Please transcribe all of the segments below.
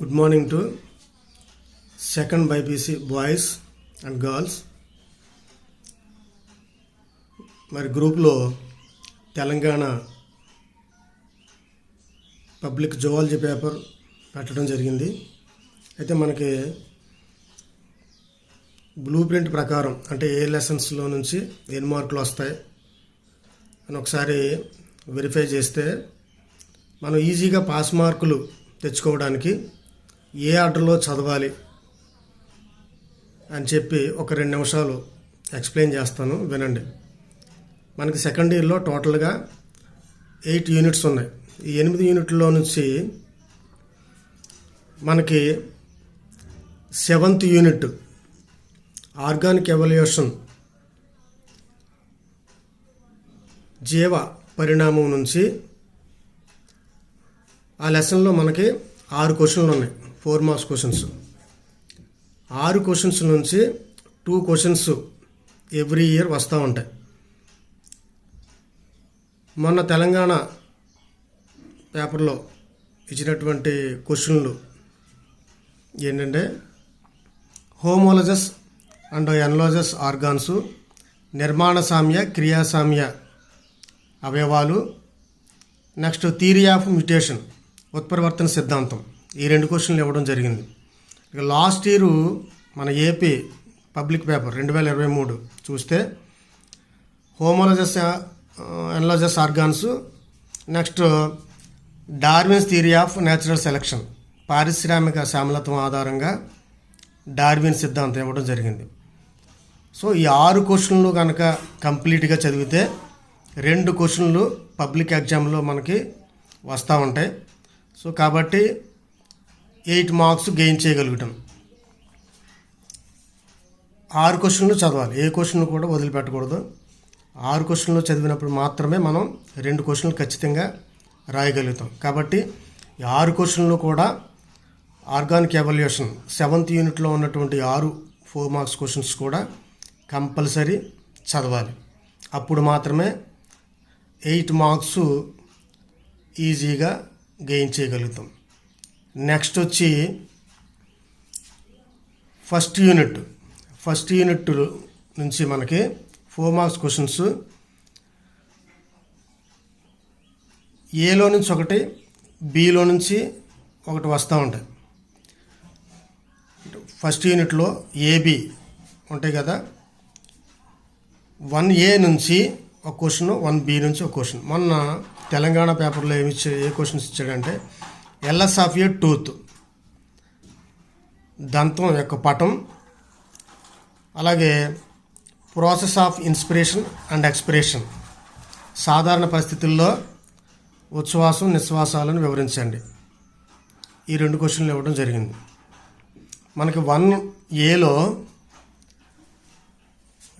Good morning to second BiPC boys and girls మరి గ్రూప్లో Telangana public zoology paper పెట్టడం జరిగింది. అయితే మనకి బ్లూ ప్రింట్ ప్రకారం అంటే ఏ లెసన్స్లో నుంచి ఎన్ని మార్కులు వస్తాయి అని ఒకసారి వెరిఫై చేస్తే మనం ఈజీగా పాస్ మార్కులు తెచ్చుకోవడానికి ఏ ఆర్డర్లో చదవాలి అని చెప్పి ఒక రెండు నిమిషాలు ఎక్స్ప్లెయిన్ చేస్తాను వినండి. మనకి సెకండ్ ఇయర్లో టోటల్గా ఎయిట్ యూనిట్స్ ఉన్నాయి. ఈ ఎనిమిది యూనిట్లో నుంచి మనకి సెవెంత్ యూనిట్ ఆర్గానిక్ ఎవల్యూషన్ జీవ పరిణామం నుంచి ఆ లెసన్లో మనకి ఆరు క్వశ్చన్లు ఉన్నాయి. ఫోర్ మార్క్స్ క్వశ్చన్స్ ఆరు క్వశ్చన్స్ నుంచి టూ క్వశ్చన్స్ ఎవ్రీ ఇయర్ వస్తూ ఉంటాయి. మొన్న తెలంగాణ పేపర్లో ఇచ్చినటువంటి క్వశ్చన్లు ఏంటంటే హోమోలజస్ అండ్ ఎన్లోజస్ ఆర్గాన్స్ నిర్మాణ సామ్య క్రియాసామ్య అవయవాలు నెక్స్ట్ థియరీ ఆఫ్ మ్యూటేషన్ ఉత్పరివర్తన సిద్ధాంతం. ఈ రెండు క్వశ్చన్లు ఇవ్వడం జరిగింది. ఇక లాస్ట్ ఇయర్ మన ఏపీ పబ్లిక్ పేపర్ రెండు వేల ఇరవై మూడు చూస్తే homologous analogous organs next Darwin's theory of natural selection పారిశ్రామిక శ్యామలత్వం ఆధారంగా డార్విన్ సిద్ధాంతం ఇవ్వడం జరిగింది. సో ఈ ఆరు క్వశ్చన్లు కనుక కంప్లీట్గా చదివితే రెండు క్వశ్చన్లు పబ్లిక్ ఎగ్జామ్లో మనకి వస్తూ ఉంటాయి. సో కాబట్టి ఎయిట్ మార్క్స్ గెయిన్ చేయగలుగుతాం. ఆరు క్వశ్చన్లు చదవాలి. ఏ క్వశ్చన్ కూడా వదిలిపెట్టకూడదు. ఆరు క్వశ్చన్లు చదివినప్పుడు మాత్రమే మనం రెండు క్వశ్చన్లు ఖచ్చితంగా రాయగలుగుతాం. కాబట్టి ఈ ఆరు క్వశ్చన్లు కూడా ఆర్గానిక్ ఎవల్యూషన్ సెవెంత్ యూనిట్లో ఉన్నటువంటి ఆరు ఫోర్ మార్క్స్ క్వశ్చన్స్ కూడా కంపల్సరీ చదవాలి. అప్పుడు మాత్రమే ఎయిట్ మార్క్స్ ఈజీగా గెయిన్ చేయగలుగుతాం. నెక్స్ట్ వచ్చి ఫస్ట్ యూనిట్ ఫస్ట్ యూనిట్ నుంచి మనకి ఫోర్ మార్క్స్ క్వశ్చన్స్ ఏలో నుంచి ఒకటి బిలో నుంచి ఒకటి వస్తూ ఉంటాయి. ఫస్ట్ యూనిట్లో ఏబి ఉంటాయి కదా. వన్ ఏ నుంచి ఒక క్వశ్చన్ వన్ బి నుంచి ఒక క్వశ్చన్ మొన్న తెలంగాణ పేపర్లో ఏమి ఇచ్చే ఏ క్వశ్చన్స్ ఇచ్చాడంటే ఎల్ఎస్ ఆఫ్ ఏ టూత్. దంతం యొక్క పటం. అలాగే process of inspiration and expiration. సాధారణ పరిస్థితుల్లో ఉచ్ఛ్వాసం నిశ్వాసాలను వివరించండి. ఈ రెండు క్వశ్చన్లు ఇవ్వడం జరిగింది. మనకి వన్ ఏలో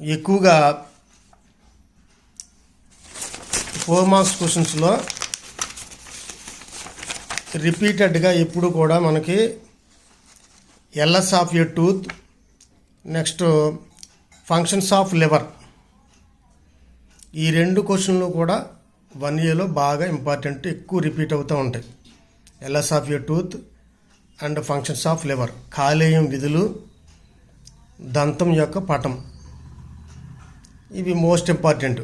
ఎక్కువగా ఫోర్ మార్క్స్ క్వశ్చన్స్లో రిపీటెడ్గా ఎప్పుడు కూడా మనకి LS of a tooth next functions of liver. ఈ రెండు క్వశ్చన్లు కూడా వన్ ఇయర్లో బాగా ఇంపార్టెంట్ ఎక్కువ రిపీట్ అవుతూ ఉంటాయి. LS of a tooth and functions of liver కాలేయం విధులు దంతం యొక్క పటం. ఇవి మోస్ట్ ఇంపార్టెంట్.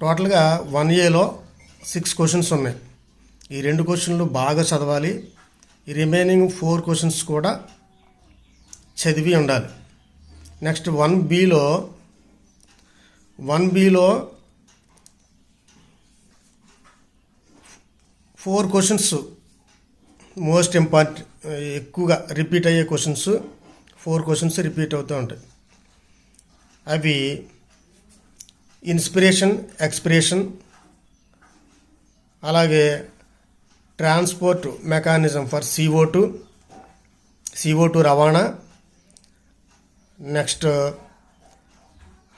టోటల్గా వన్ ఇయర్లో సిక్స్ క్వశ్చన్స్ ఉన్నాయి. ఈ రెండు క్వశ్చన్లు బాగా చదవాలి. ఈ రిమైనింగ్ ఫోర్ క్వశ్చన్స్ కూడా చదివి ఉండాలి. నెక్స్ట్ వన్ బిలో వన్ బిలో ఫోర్ క్వశ్చన్స్ మోస్ట్ ఇంపార్టెంట్ ఎక్కువగా రిపీట్ అయ్యే క్వశ్చన్స్ ఫోర్ క్వశ్చన్స్ రిపీట్ అవుతూ ఉంటాయి. అవి ఇన్స్పిరేషన్ ఎక్స్పిరేషన్ అలాగే transport mechanism for CO two CO two రవాణా. Next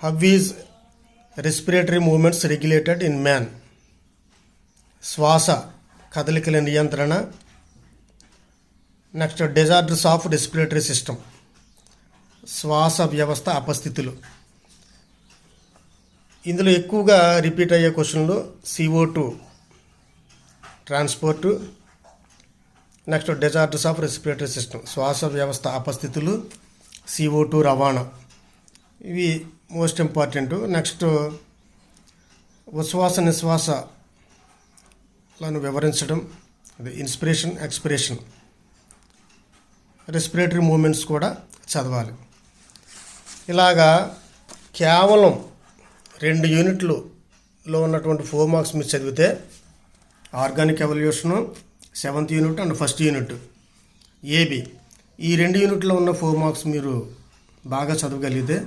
how is respiratory movements regulated in man. శ్వాస కదలికల నియంత్రణ. Next disorders of respiratory system. శ్వాస వ్యవస్థ అపస్థితులు. ఇందులో ఎక్కువగా రిపీట్ అయ్యే క్వశ్చన్లు CO two transport next disorders of respiratory system శ్వాస వ్యవస్థ అపస్థితులు సిఓ టూ రవాణా. ఇవి మోస్ట్ ఇంపార్టెంట్. నెక్స్ట్ ఉశ్వాస నిశ్వాసలను వివరించడం అది ఇన్స్పిరేషన్ ఎక్స్పిరేషన్. రెస్పిరేటరీ మూమెంట్స్ కూడా చదవాలి. ఇలాగా కేవలం రెండు యూనిట్లులో ఉన్నటువంటి ఫోర్ మార్క్స్ మీరు చదివితే organic evolution seventh unit and first unit AB. ఈ రెండు యూనిట్లో ఉన్న ఫోర్ మార్క్స్ మీరు బాగా చదవగలిగితే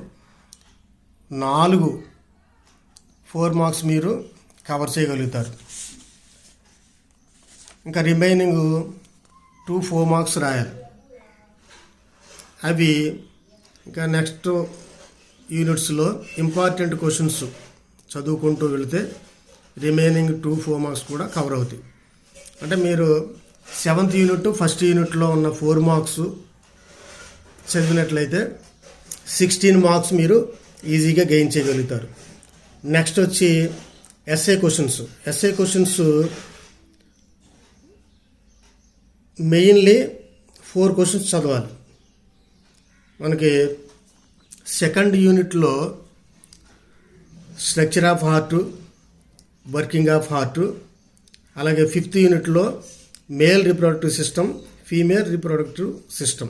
నాలుగు ఫోర్ మార్క్స్ మీరు కవర్ చేయగలుగుతారు. ఇంకా రిమైనింగ్ టూ ఫోర్ మార్క్స్ రాయాలి. అవి ఇంకా నెక్స్ట్ యూనిట్స్లో ఇంపార్టెంట్ క్వశ్చన్స్ చదువుకుంటూ వెళితే రిమైనింగ్ టూ ఫోర్ మార్క్స్ కూడా కవర్ అవుతాయి. అంటే మీరు సెవెంత్ యూనిట్ ఫస్ట్ యూనిట్లో ఉన్న ఫోర్ మార్క్స్ చదివినట్లయితే సిక్స్టీన్ మార్క్స్ మీరు ఈజీగా గెయిన్ చేయగలుగుతారు. నెక్స్ట్ వచ్చి SA questions SA questions mainly four questions చదవాలి. మనకి సెకండ్ యూనిట్లో structure of heart working of heart. అలాగే ఫిఫ్త్ యూనిట్లో male reproductive system female reproductive system.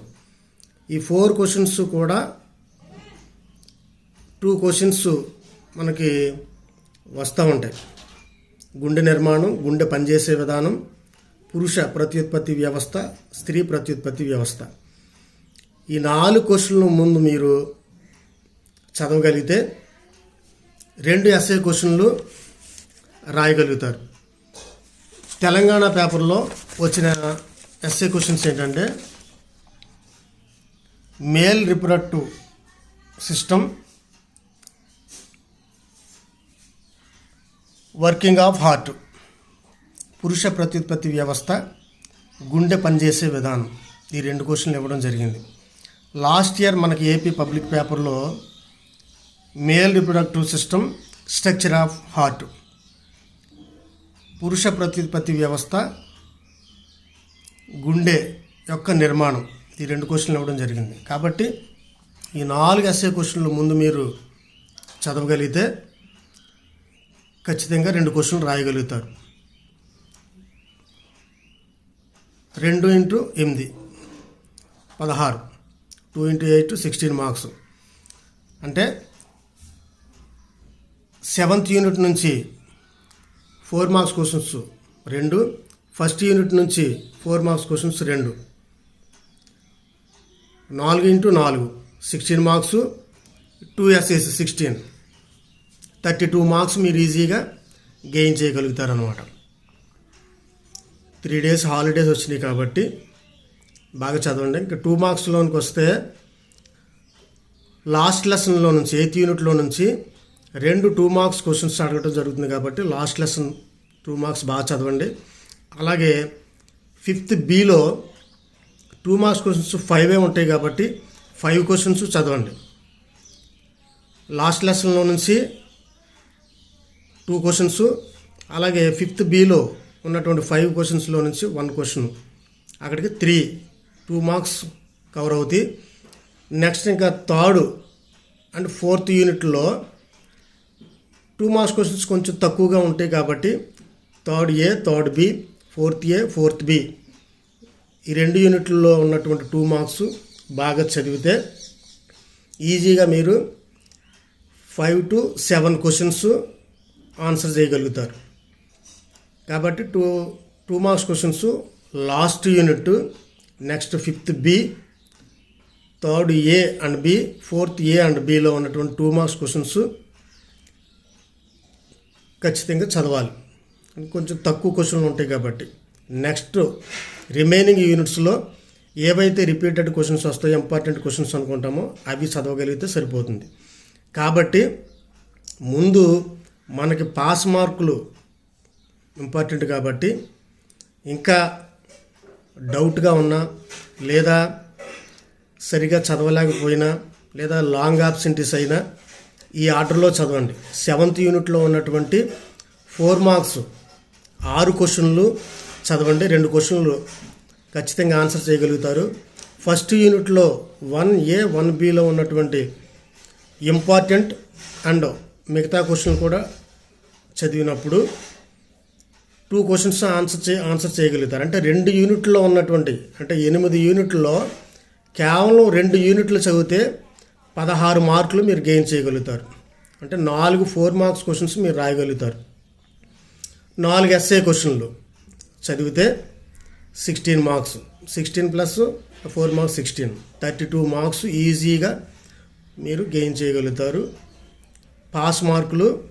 ఈ ఫోర్ క్వశ్చన్స్ కూడా టూ క్వశ్చన్స్ మనకి వస్తూ ఉంటాయి. గుండె నిర్మాణం గుండె పనిచేసే విధానం పురుష ప్రత్యుత్పత్తి వ్యవస్థ స్త్రీ ప్రత్యుత్పత్తి వ్యవస్థ. ఈ నాలుగు క్వశ్చన్ల ముందు మీరు చదవగలిగితే రెండు ఎస్ఏ క్వశ్చన్లు రాయగలుగుతారు. తెలంగాణ పేపర్లో వచ్చిన ఎస్ఏ క్వశ్చన్స్ ఏంటంటే male reproductive system working of heart పురుష ప్రత్యుత్పత్తి వ్యవస్థ గుండె పనిచేసే విధానం. ఈ రెండు క్వశ్చన్లు ఇవ్వడం జరిగింది. లాస్ట్ ఇయర్ మనకి ఏపీ పబ్లిక్ పేపర్లో male reproductive system structure of heart. పురుష ప్రతిపత్తి వ్యవస్థ గుండె యొక్క నిర్మాణం. ఈ రెండు క్వశ్చన్లు ఇవ్వడం జరిగింది. కాబట్టి ఈ నాలుగు ఎస్ఏ క్వశ్చన్లు ముందు మీరు చదవగలిగితే ఖచ్చితంగా రెండు క్వశ్చన్లు రాయగలుగుతారు. రెండు ఇంటూ ఎనిమిది పదహారు. Two into eight sixteen marks. అంటే సెవెంత్ యూనిట్ నుంచి ఫోర్ మార్క్స్ క్వశ్చన్స్. రెండు. ఫస్ట్ యూనిట్ నుంచి ఫోర్ మార్క్స్ క్వశ్చన్స్ రెండు. నాలుగు ఇంటూ నాలుగు. Sixteen marks. Two SS sixteen. Thirty two marks మీరు ఈజీగా గెయిన్ చేయగలుగుతారనమాట త్రీ డేస్ హాలిడేస్ వచ్చినాయి కాబట్టి బాగా చదవండి. ఇంకా టూ మార్క్స్లోనికి వస్తే లాస్ట్ లెసన్లో నుంచి ఎయిత్ యూనిట్లో నుంచి రెండు టూ మార్క్స్ క్వశ్చన్స్ అడగటం జరుగుతుంది కాబట్టి లాస్ట్ లెసన్ టూ మార్క్స్ బాగా చదవండి. అలాగే ఫిఫ్త్ బీలో టూ మార్క్స్ క్వశ్చన్స్ ఫైవే ఉంటాయి కాబట్టి ఫైవ్ క్వశ్చన్స్ చదవండి. లాస్ట్ లెసన్లో నుంచి టూ క్వశ్చన్స్ అలాగే ఫిఫ్త్ బీలో ఉన్నటువంటి ఫైవ్ క్వశ్చన్స్లో నుంచి వన్ క్వశ్చన్ అక్కడికి త్రీ టూ మార్క్స్ కవర్ అవుతాయి. నెక్స్ట్ ఇంకా థర్డ్ అండ్ ఫోర్త్ యూనిట్లో టూ మార్క్స్ క్వశ్చన్స్ కొంచెం తక్కువగా ఉంటాయి కాబట్టి third A third B fourth A fourth B ఈ రెండు యూనిట్లలో ఉన్నటువంటి టూ మార్క్స్ బాగా చదివితే ఈజీగా మీరు five to seven questions answer చేయగలుగుతారు. కాబట్టి two two marks questions last unit next fifth B third A and B fourth A and below ఉన్నటువంటి టూ మార్క్స్ క్వశ్చన్స్ ఖచ్చితంగా చదవాలి. కొంచెం తక్కువ క్వశ్చన్లు ఉంటాయి కాబట్టి. నెక్స్ట్ రిమైనింగ్ యూనిట్స్లో ఏవైతే రిపీటెడ్ క్వశ్చన్స్ వస్తాయో ఇంపార్టెంట్ క్వశ్చన్స్ అనుకుంటామో అవి చదవగలిగితే సరిపోతుంది. కాబట్టి ముందు మనకి పాస్ మార్కులు ఇంపార్టెంట్ కాబట్టి ఇంకా డౌట్గా ఉన్నా లేదా సరిగా చదవలేకపోయినా లేదా లాంగ్ ఆబ్సెంటీస్ అయినా ఈ ఆర్డర్లో చదవండి. సెవెంత్ యూనిట్లో ఉన్నటువంటి ఫోర్ మార్క్స్ ఆరు క్వశ్చన్లు చదవండి. రెండు క్వశ్చన్లు ఖచ్చితంగా ఆన్సర్ చేయగలుగుతారు. ఫస్ట్ యూనిట్లో వన్ ఏ వన్ బిలో ఉన్నటువంటి ఇంపార్టెంట్ అండ్ మిగతా క్వశ్చన్ కూడా చదివినప్పుడు టూ క్వశ్చన్స్ ఆన్సర్ చే ఆన్సర్ చేయగలుగుతారు. అంటే రెండు యూనిట్లో ఉన్నటువంటి అంటే ఎనిమిది యూనిట్లో కేవలం రెండు యూనిట్లు చదివితే పదహారు మార్కులు మీరు గెయిన్ చేయగలుగుతారు. అంటే నాలుగు ఫోర్ మార్క్స్ క్వశ్చన్స్ మీరు రాయగలుగుతారు. నాలుగు ఎస్ఏ క్వశ్చన్లు చదివితే sixteen marks sixteen plus four marks sixteen thirty two marks ఈజీగా మీరు గెయిన్ చేయగలుగుతారు. పాస్ మార్కులు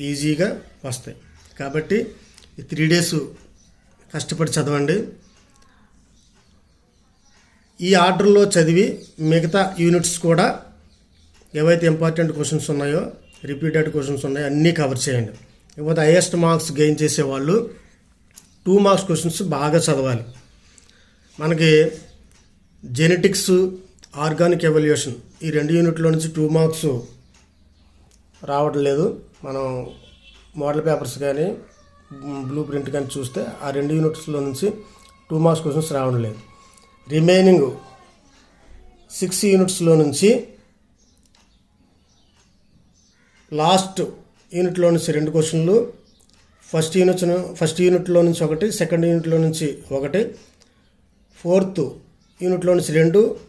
ఈజీగా వస్తాయి. కాబట్టి ఈ త్రీ డేస్ కష్టపడి చదవండి. ఈ ఆర్డర్లో చదివి మిగతా యూనిట్స్ కూడా ఏవైతే ఇంపార్టెంట్ క్వశ్చన్స్ ఉన్నాయో రిపీటెడ్ క్వశ్చన్స్ ఉన్నాయో అన్నీ కవర్ చేయండి. ఇకపోతే హైయెస్ట్ మార్క్స్ గెయిన్ చేసేవాళ్ళు టూ మార్క్స్ క్వశ్చన్స్ బాగా చదవాలి. మనకి జెనెటిక్స్ ఆర్గానిక్ ఎవల్యూషన్ ఈ రెండు యూనిట్లో నుంచి టూ మార్క్స్ రావడం లేదు. మనం మోడల్ పేపర్స్ కానీ బ్లూ ప్రింట్ కానీ చూస్తే ఆ రెండు యూనిట్స్లో నుంచి టూ మార్క్స్ క్వశ్చన్స్ రావడం లేదు. రిమైనింగ్ సిక్స్ యూనిట్స్లో నుంచి లాస్ట్ యూనిట్లో నుంచి రెండు క్వశ్చన్లు ఫస్ట్ యూనిట్ ఫస్ట్ యూనిట్లో నుంచి ఒకటి సెకండ్ యూనిట్లో నుంచి ఒకటి ఫోర్త్ యూనిట్లో నుంచి రెండు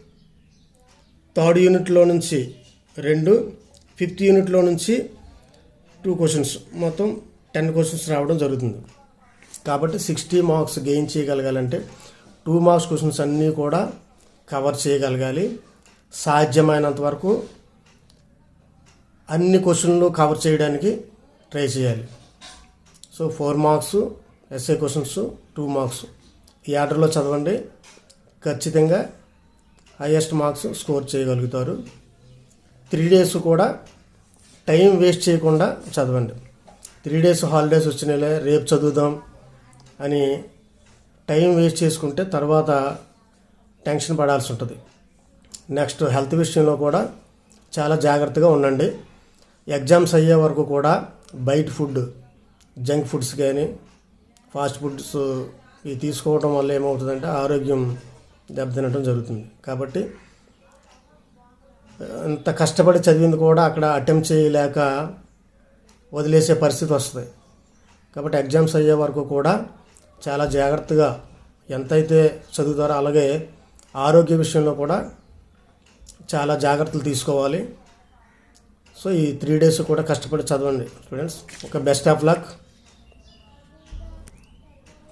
థర్డ్ యూనిట్లో నుంచి రెండు ఫిఫ్త్ యూనిట్లో నుంచి టూ క్వశ్చన్స్. మొత్తం టెన్ క్వశ్చన్స్ రావడం జరుగుతుంది. కాబట్టి సిక్స్టీ మార్క్స్ గెయిన్ చేయగలగాలంటే టూ మార్క్స్ క్వశ్చన్స్ అన్నీ కూడా కవర్ చేయగలగాలి. సాధ్యమైనంత వరకు అన్ని క్వశ్చన్లు కవర్ చేయడానికి ట్రై చేయాలి. So four marks SA questions two marks. ఈ ఆర్డర్లో చదవండి. ఖచ్చితంగా హయ్యెస్ట్ మార్క్స్ స్కోర్ చేయగలుగుతారు. త్రీ డేస్ కూడా టైం వేస్ట్ చేయకుండా చదవండి. త్రీ డేస్ హాలిడేస్ వచ్చినాయిలే రేపు చదువుదాం అని టైం వేస్ట్ చేసుకుంటే తర్వాత టెన్షన్ పడాల్సి ఉంటుంది. నెక్స్ట్ హెల్త్ విషయంలో కూడా చాలా జాగ్రత్తగా ఉండండి. ఎగ్జామ్స్ అయ్యే వరకు కూడా బయట ఫుడ్ జంక్ ఫుడ్స్ కానీ ఫాస్ట్ ఫుడ్స్ ఇవి తీసుకోవడం వల్ల ఏమవుతుందంటే ఆరోగ్యం దెబ్బతినటం జరుగుతుంది. కాబట్టి అంత కష్టపడి చదివింది కూడా అక్కడ అటెంప్ట్ చేయలేక వదిలేసే పరిస్థితి వస్తుంది. కాబట్టి ఎగ్జామ్స్ అయ్యే వరకు కూడా చాలా జాగ్రత్తగా ఎంతైతే చదువుతారో అలాగే ఆరోగ్య విషయంలో కూడా చాలా జాగ్రత్తలు తీసుకోవాలి. సో ఈ త్రీ డేస్ కూడా కష్టపడి చదవండి స్టూడెంట్స్ ఒక బెస్ట్ ఆఫ్ లక్